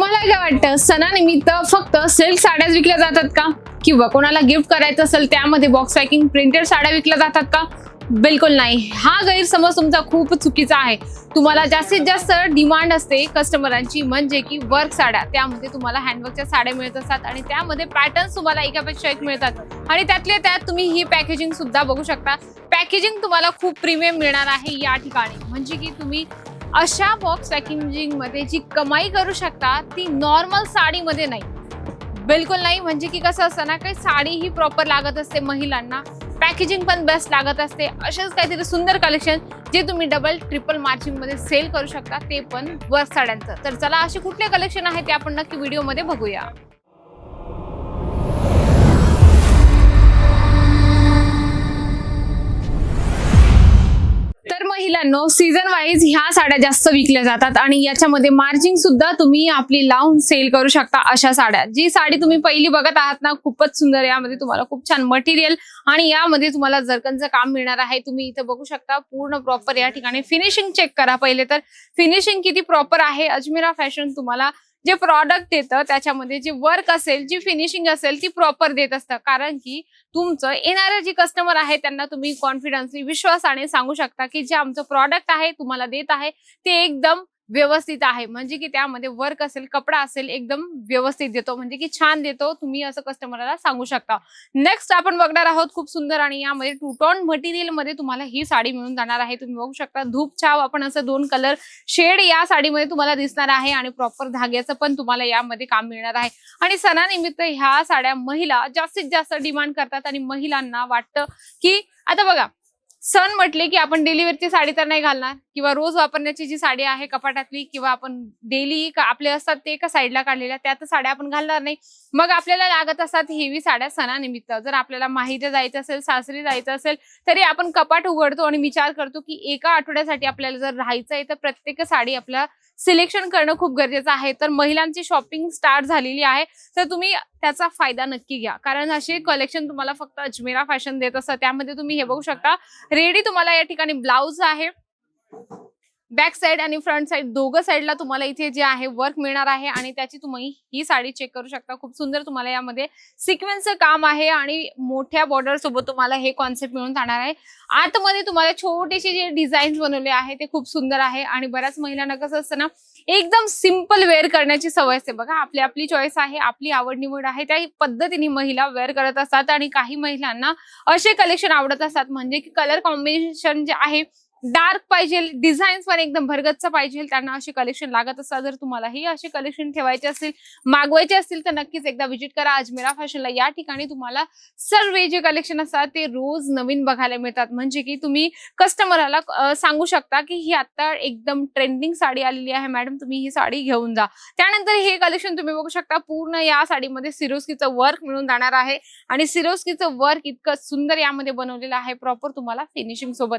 तुम्हाला काय वाटतं? सणानिमित्त फक्त सिल्क साड्याच विकल्या जातात का? किंवा कोणाला गिफ्ट करायचं असेल त्यामध्ये बॉक्स पॅकिंग प्रिंटेड साड्या विकल्या जातात का? बिलकुल नाही. हा गैरसमज तुमचा खूप चुकीचा आहे. तुम्हाला जास्तीत जास्त डिमांड असते कस्टमरांची म्हणजे की वर्क साड्या. त्यामध्ये तुम्हाला हँडवर्कच्या साड्या मिळत असतात आणि त्यामध्ये पॅटर्न्स तुम्हाला एकापेक्षा एक मिळतात. आणि त्यातल्या त्यात तुम्ही ही पॅकेजिंग सुद्धा बघू शकता. पॅकेजिंग तुम्हाला खूप प्रीमियम मिळणार आहे या ठिकाणी. म्हणजे की तुम्ही अशा बॉक्स पॅकेजिंगमध्ये जी कमाई करू शकता ती नॉर्मल साडीमध्ये नाही. बिलकुल नाही म्हणजे की कसं असतं ना काही साडी ही प्रॉपर लागत असते महिलांना पॅकेजिंग पण बेस्ट लागत असते. असेच काहीतरी सुंदर कलेक्शन जे तुम्ही डबल ट्रिपल मार्चिंगमध्ये सेल करू शकता ते पण वर साड्यांचं. तर चला असे कुठले कलेक्शन आहे ते आपण नक्की व्हिडिओमध्ये बघूया. तर महिलांनो सीझन वाईज ह्या साड्या जास्त विकल्या जातात आणि याच्यामध्ये मार्जिन सुद्धा तुम्ही आपली लावून सेल करू शकता अशा साड्या. जी साडी तुम्ही पहिली बघत आहात ना खूपच सुंदर यामध्ये तुम्हाला खूप छान मटेरियल आणि यामध्ये तुम्हाला जरकनचं काम मिळणार आहे तुम्ही इथं बघू शकता पूर्ण प्रॉपर या ठिकाणी फिनिशिंग चेक करा पहिले तर. फिनिशिंग किती प्रॉपर आहे अजमेरा फॅशन तुम्हाला जे प्रॉडक्ट देतं त्याच्यामध्ये जे वर्क असेल जी फिनिशिंग असेल ती प्रॉपर देत असतं. कारण की तुमचं येणारे जे कस्टमर आहे त्यांना तुम्ही कॉन्फिडन्सली विश्वासाने सांगू शकता की जे आमचं प्रॉडक्ट आहे तुम्हाला देत आहे ते एकदम व्यवस्थित आहे. म्हणजे की त्यामध्ये वर्क असेल कपडा असेल एकदम व्यवस्थित देतो. म्हणजे की छान देतो. तुम्ही असं कस्टमरला सांगू शकता. नेक्स्ट आपण बघणार आहोत खूप सुंदर आणि यामध्ये टू टॉन मटेरियलमध्ये तुम्हाला ही साडी मिळून जाणार आहे. तुम्ही बघू शकता धूप छाव आपण असं दोन कलर शेड या साडीमध्ये तुम्हाला दिसणार आहे आणि प्रॉपर धाग्याचं पण तुम्हाला यामध्ये काम मिळणार आहे. आणि सणानिमित्त ह्या साड्या महिला जास्तीत जास्त डिमांड करतात आणि महिलांना वाटतं की आता बघा सण म्हटले की आपण डेलीवरची साडी तर नाही घालणार. किंवा रोज वापरण्याची जी साडी आहे कपाटातली किंवा आपण डेली आपले असतात ते एका साईडला काढलेल्या त्यात साड्या आपण घालणार नाही. मग आपल्याला लागत असतात हेवी साड्या सणानिमित्त. जर आपल्याला माहिती जायचं असेल सासरी जायचं असेल तरी आपण कपाट उघडतो आणि विचार करतो की एका आठवड्यासाठी आपल्याला जर राहायचं आहे तर प्रत्येक साडी आपल्या सिलेक्शन करणं खूप गरजेचं आहे. तर महिलांची शॉपिंग स्टार्ट झालेली आहे. तर तुम्ही त्याचा फायदा नक्की घ्या. कारण असे कलेक्शन तुम्हाला फक्त अजमेरा फॅशन देत असतं त्यामध्ये तुम्ही हे बघू शकता रेडी तुम्हाला या ठिकाणी ब्लाउज आहे. बॅक साइड आणि फ्रंट साइड दोघं साईडला तुम्हाला इथे जे आहे वर्क मिळणार आहे आणि त्याची तुम्ही ही साडी चेक करू शकता. खूप सुंदर तुम्हाला यामध्ये सिक्वेन्सचं काम आहे आणि मोठ्या बॉर्डर सोबत तुम्हाला हे कॉन्सेप्ट मिळून जाणार आहे. आतमध्ये तुम्हाला छोटेसे जे डिझाईन्स बनवले आहे ते खूप सुंदर आहे आणि बऱ्याच महिलांना कसं असतं ना एकदम सिंपल वेअर करण्याची सवय असते. बघा आपली आपली चॉईस आहे आपली आवड निवड आहे त्या पद्धतीने महिला वेअर करत असतात आणि काही महिलांना असे कलेक्शन आवडत असतात. म्हणजे की कलर कॉम्बिनेशन जे आहे डार्क पाहिजे डिझाईन्स पण एकदम भरगच्च पाहिजे त्यांना अशी कलेक्शन लागत असतात जर तुम्हालाही अशी कलेक्शन ठेवायचे असतील मागवायचे असतील तर नक्कीच एकदा व्हिजिट करा. अजमेरा फॅशनला या ठिकाणी तुम्हाला सर्व जे कलेक्शन असतात ते रोज नवीन बघायला मिळतात. म्हणजे की तुम्ही कस्टमरला सांगू शकता की ही आता एकदम ट्रेंडिंग साडी आलेली आहे. मॅडम तुम्ही ही साडी घेऊन जा. त्यानंतर हे कलेक्शन तुम्ही बघू शकता. पूर्ण या साडीमध्ये सिरोस्कीचं वर्क मिळून जाणार आहे. आणि सिरोस्कीचं वर्क इतकं सुंदर यामध्ये बनवलेलं आहे. प्रॉपर तुम्हाला फिनिशिंग सोबत.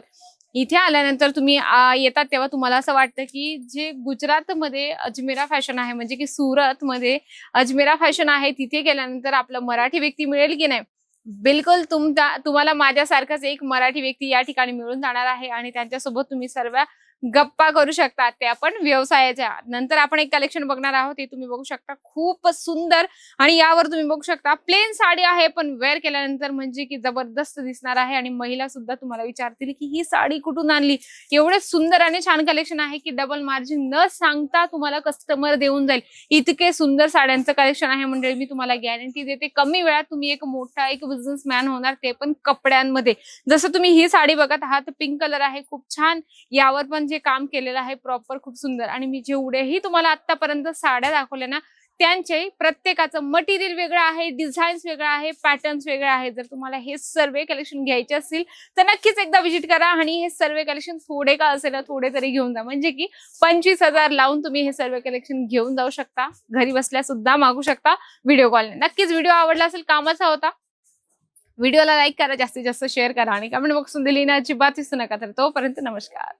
इथे आल्यानंतर तुम्ही येतात तेव्हा तुम्हाला असं वाटतं की जे गुजरातमध्ये अजमेरा फॅशन आहे म्हणजे की सुरतमध्ये अजमेरा फॅशन आहे तिथे गेल्यानंतर आपलं मराठी व्यक्ती मिळेल की नाही? बिलकुल तुमचा तुम्हाला माझ्यासारखाच एक मराठी व्यक्ती या ठिकाणी मिळून जाणार आहे आणि त्यांच्यासोबत तुम्ही सर्व गप्पा करू शकता ते आपण व्यवसायाच्या. नंतर आपण एक कलेक्शन बघणार आहोत ते तुम्ही बघू शकता. खूप सुंदर आणि यावर तुम्ही बघू शकता. प्लेन साडी आहे पण वेअर केल्यानंतर म्हणजे की जबरदस्त दिसणार आहे आणि महिला सुद्धा तुम्हाला विचारतील की ही साडी कुठून आणली? एवढं सुंदर आणि छान कलेक्शन आहे की डबल मार्जिन न सांगता तुम्हाला कस्टमर देऊन जाईल. इतके सुंदर साड्यांचं कलेक्शन आहे म्हणजे मी तुम्हाला गॅरंटी देते. कमी वेळात तुम्ही एक मोठा एक बिझनेसमॅन होणार ते पण कपड्यांमध्ये. जसं तुम्ही ही साडी बघत आहात पिंक कलर आहे खूप छान. यावर पण जे काम केलेलं आहे प्रॉपर खूप सुंदर. आणि मी जेवढेही तुम्हाला आतापर्यंत साड्या दाखवल्या ना त्यांचे प्रत्येकाचं मटेरियल वेगळं आहे डिझाईन्स वेगळं आहे पॅटर्न्स वेगळे आहे. जर तुम्हाला हे सर्व कलेक्शन घ्यायचे असतील तर नक्कीच एकदा व्हिजिट करा आणि हे सर्व कलेक्शन थोडे का असेल थोडे तरी घेऊन जा. म्हणजे की पंचवीस हजार लावून तुम्ही हे सर्व कलेक्शन घेऊन जाऊ शकता. घरी बसल्या सुद्धा मागू शकता. व्हिडिओ कॉलने नक्कीच व्हिडिओ आवडला असेल कामाचा होता. व्हिडिओला लाईक करा जास्तीत जास्त शेअर करा आणि कमेंट बॉक्समध्ये लिहिण्याची बात दिसू नका. तर तोपर्यंत नमस्कार.